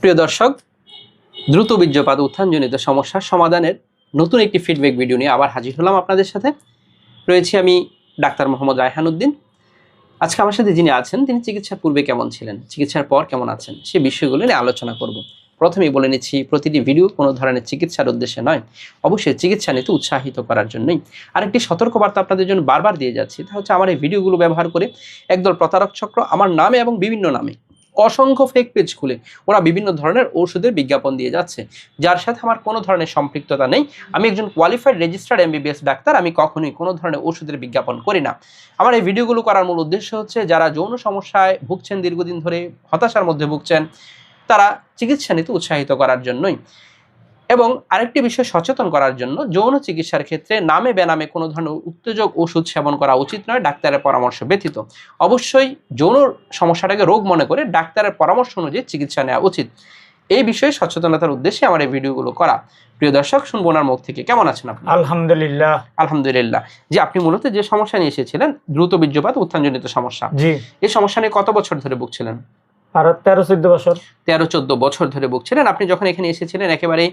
প্রিয় দর্শক, দ্রুত বীর্যপাত উত্থানজনিত সমস্যার সমাধানের নতুন একটি ফিডব্যাক ভিডিও নিয়ে আবার হাজির হলাম আপনাদের সাথে। রয়েছি আমি ডাক্তার মোহাম্মদ রায়হান উদ্দিন। আজকে আমার সাথে যিনি আছেন, তিনি চিকিৎসার পূর্বে কেমন ছিলেন, চিকিৎসার পর কেমন আছেন, সে বিষয়গুলো নিয়ে আলোচনা করব। প্রথমেই বলে নিচ্ছি, প্রতিটি ভিডিও কোনো ধরনের চিকিৎসার উদ্দেশ্যে নয়, অবশ্যই চিকিৎসা নিতে উৎসাহিত করার জন্যই। আরেকটি সতর্কবার্তা আপনাদের জন্য বারবার দিয়ে যাচ্ছি, তা হচ্ছে আমার এই ভিডিওগুলো ব্যবহার করে একদল প্রতারক চক্র আমার নামে এবং বিভিন্ন নামে অসংখ্য ফেক পেজ খুলে ওরা বিভিন্ন ধরনের ওষুধের বিজ্ঞাপন দিয়ে যাচ্ছে। যার সাথে আমার কোনো ধরনের সম্পৃক্ততা নেই। আমি একজন কোয়ালিফাইড রেজিস্টার্ড এমবিবিএস ডাক্তার, আমি কখনোই কোনো ধরনের ওষুধের বিজ্ঞাপন করি না। আমার এই ভিডিওগুলো করার মূল উদ্দেশ্য হচ্ছে, যারা যৌন সমস্যায় ভুগছেন, দীর্ঘদিন ধরে হতাশার মধ্যে ভুগছেন, তারা চিকিৎসা নিতে উৎসাহিত করার জন্যই। এবং আরেকটি বিষয় সচেতন করার জন্য যৌন চিকিৎসার ক্ষেত্রে নামে বেনামে কোনো ধরনের উত্তেজক ওষুধ সেবন করা উচিত নয় ডাক্তারের পরামর্শ ব্যতীত। অবশ্যই যৌন সমস্যাটাকে রোগ মনে করে ডাক্তারের পরামর্শ অনুযায়ী চিকিৎসা নেওয়া উচিত। এই বিষয়ে সচেতনতার উদ্দেশ্যে আমার এই ভিডিওগুলো করা। প্রিয় দর্শক শুনব ওনার মুখ থেকে। কেমন আছেন আপনি? আলহামদুলিল্লাহ। আলহামদুলিল্লাহ। যে আপনি মূলত যে সমস্যা নিয়ে এসেছিলেন দ্রুত বীর্যপাত উত্থানজনিত সমস্যা। জি। এই সমস্যা নিয়ে কত বছর ধরে ভুগছিলেন? আর তেরো চোদ্দ বছর। তেরো চোদ্দ বছর ধরে ভুগছিলেন। আপনি যখন এখানে এসেছিলেন একেবারে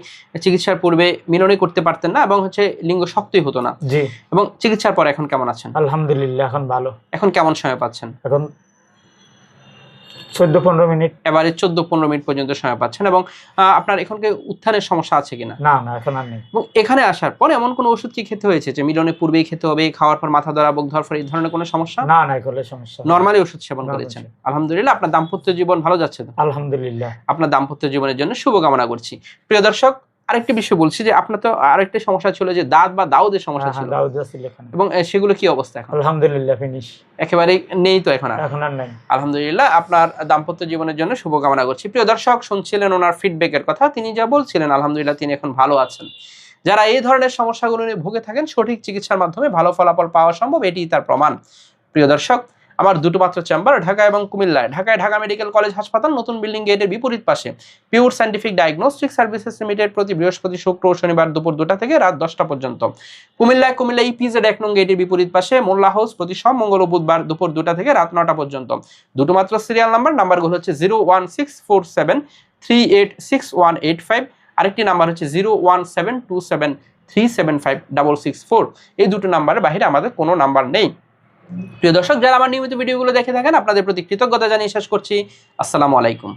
চিকিৎসার পূর্বে মিলনই করতে পারতেন না এবং হচ্ছে লিঙ্গ শক্তই হতো না। জি। এবং চিকিৎসার পর এখন কেমন আছেন? আলহামদুলিল্লাহ এখন ভালো। এখন কেমন সময় পাচ্ছেন? এখন চোদ্দ পনেরো মিনিট। এবারে চোদ্দ পনেরো মিনিট পর্যন্ত সময় পাচ্ছেন এবং আপনার এখানকে উত্থানের সমস্যা আছে কিনা? না না এখন আর নেই। এবং এখানে আসার পর এমন কোনো ওষুধ কি খেতে হয়েছে যে মিলনের পূর্বেই খেতে হবে খাওয়ার পর মাথা ধরা বুক ধরফর এই ধরনের কোনো সমস্যা? না না সমস্যা নর্মালি ওষুধ সেবন করেছেন। আলহামদুলিল্লাহ আপনার দাম্পত্য জীবন ভালো যাচ্ছে আলহামদুলিল্লাহ। আপনার দাম্পত্য জীবনের জন্য শুভকামনা করছি। প্রিয় দর্শক আরেকটি বিষয় বলছি যে আপনার তো আরেকটি সমস্যা ছিল যে দাঁত বা দাউদের সমস্যা হ্যাঁ ছিল। এবং সেগুলো কি অবস্থা এখন? আলহামদুলিল্লাহ ফিনিশ একেবারে নেই তো এখন আর? এখন আর নেই। আলহামদুলিল্লাহ আপনার দাম্পত্য জীবনের জন্য শুভকামনা করছি। প্রিয় দর্শক শুনছিলেন ওনার ফিডব্যাকের কথা। তিনি যা বলছিলেন আলহামদুলিল্লাহ তিনি এখন ভালো আছেন। যারা এই ধরনের সমস্যাগুলো নিয়ে ভুগে থাকেন সঠিক চিকিৎসার মাধ্যমে ভালো ফলাফল পাওয়া সম্ভব এটি তার প্রমাণ। প্রিয় দর্শক আমার দুটো মাত্র চেম্বার, ঢাকা এবং কুমিল্লায়। ঢাকায় ঢাকা মেডিকেল কলেজ হাসপাতাল, নতুন বিল্ডিং গেটের বিপরীত পাশে। Pure scientific diagnostic services limited প্রতি বৃহস্পতি, শুক্র ও শনিবার দুপুর দুটা থেকে রাত দশটা পর্যন্ত। কুমিল্লায় কুমিল্লা ইপিজেড এক নং গেটের বিপরীত পাশে মোল্লা হাউস প্রতি সব মঙ্গল ও বুধবার দুপুর দুটা থেকে রাত নটা পর্যন্ত। দুটো মাত্র সিরিয়াল নাম্বার নাম্বারগুলো হচ্ছে zero one six four seven three eight six one eight five. আরেকটি নাম্বার হচ্ছে zero one seven two seven three seven five double six four. এই দুটো নাম্বারের বাইরে আমাদের কোনো নাম্বার নেই। প্রিয় দর্শক, যারা আমার নিয়মিত ভিডিওগুলো দেখে থাকেন, আপনাদের প্রতি কৃতজ্ঞতা জানিয়ে শেষ করছি। আসসালামু আলাইকুম।